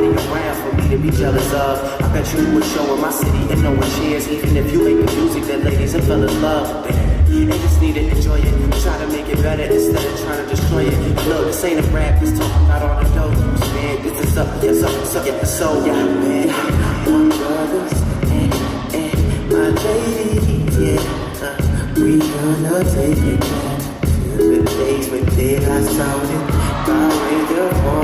nobody around for me to be jealous of. I bet you would show in my city and no one cheers. Even if you make the music that ladies have fell in love with. They just need to enjoy it. Try to make it better instead of trying to destroy it. Look, this ain't a rap, it's talking about all the dope. Man, this is up, yes, up, so, yeah, so, yeah, man. My brothers and, and my ladies, yeah. Uh, we gonna take it back to the days when got sounded. By way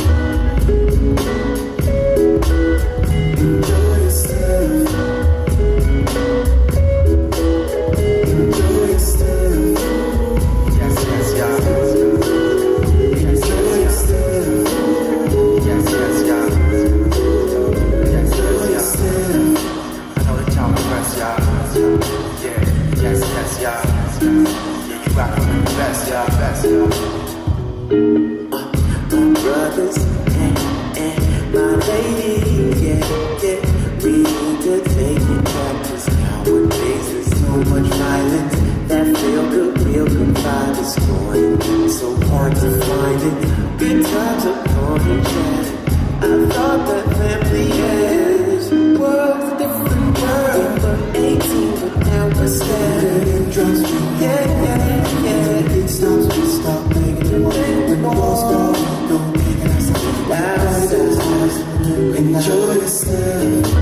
Y'all. My brothers and, and my ladies, yeah, yeah. We need to take it nowadays there's so much violence. That feel good, real good vibe is gone. So hard to find it. Good times are and fall, we don't